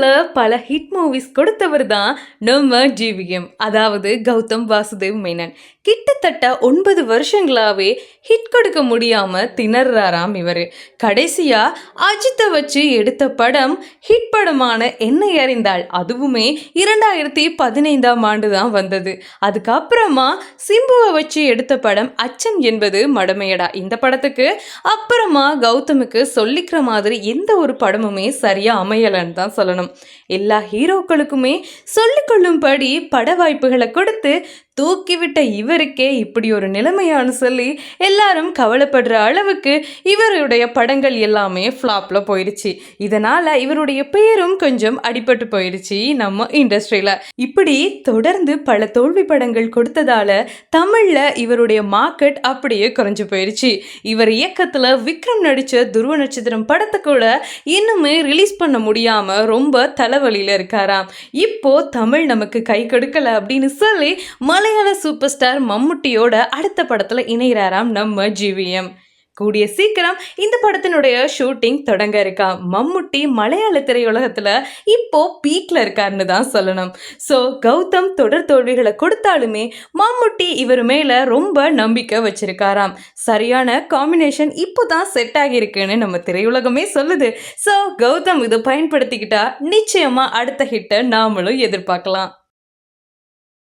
தமிழில் பல hit movies கொடுத்தவர் தான் நம்ம ஜிவிஎம் அதாவது கௌதம் வாசுதேவ் மேனன். கிட்டத்தட்ட ஒன்பது வருஷங்களாவே ஹிட் கொடுக்க முடியாம திணறாராம் இவர். கடைசியா அஜித்தை வச்சு எடுத்த படம் ஹிட் படமான என்னை அறிந்தாள் அதுவுமே இரண்டாயிரத்தி பதினைந்தாம் ஆண்டு தான் வந்தது. அதுக்கப்புறமா சிம்புவை வச்சு எடுத்த படம் அச்சம் என்பது மடமையடா. இந்த படத்துக்கு அப்புறமா கௌதமுக்கு சொல்லிக்கிற மாதிரி எந்த ஒரு படமுமே சரியா அமையலன்னு தான் சொல்லணும். எல்லா ஹீரோக்களுக்குமே சொல்லிக்கொள்ளும்படி பட வாய்ப்புகளை கொடுத்து தூக்கிவிட்ட இவருக்கே இப்படி ஒரு நிலைமையானு சொல்லி எல்லாரும் கவலைப்படுற அளவுக்கு இவருடைய படங்கள் எல்லாமே ஃப்ளாப்பில் போயிடுச்சு. இதனால இவருடைய பேரும் கொஞ்சம் அடிபட்டு போயிடுச்சு நம்ம இண்டஸ்ட்ரியில இப்படி தொடர்ந்து பல தோல்வி படங்கள் கொடுத்ததால தமிழ்ல இவருடைய மார்க்கெட் அப்படியே குறைஞ்சு போயிடுச்சு. இவர் இயக்கத்தில் விக்ரம் நடித்த துருவ நட்சத்திரம் படத்தை கூட இன்னுமே ரிலீஸ் பண்ண முடியாம ரொம்ப தலைவலியில இருக்காராம். இப்போ தமிழ் நமக்கு கை கொடுக்கல அப்படின்னு சொல்லி மலையாள சூப்பர் ஸ்டார் மம்முட்டியோட அடுத்த படத்துல இணைகிறாராம் நம்ம ஜிவிஎம். கூடிய சீக்கிரம் இந்த படத்தினுடைய ஷூட்டிங் தொடங்க இருக்கா? மம்முட்டி மலையாள திரையுலகத்துல இப்போ பீக்ல இருக்காருன்னு தான் சொல்லணும். ஸோ கௌதம் தொடர் தோல்விகளை கொடுத்தாலுமே மம்முட்டி இவர் மேல ரொம்ப நம்பிக்கை வச்சிருக்காராம். சரியான காம்பினேஷன் இப்போ தான் செட் ஆகியிருக்குன்னு நம்ம திரையுலகமே சொல்லுது. ஸோ கௌதம் இதை பயன்படுத்திக்கிட்டா நிச்சயமா அடுத்த ஹிட்டை நாமளும் எதிர்பார்க்கலாம்.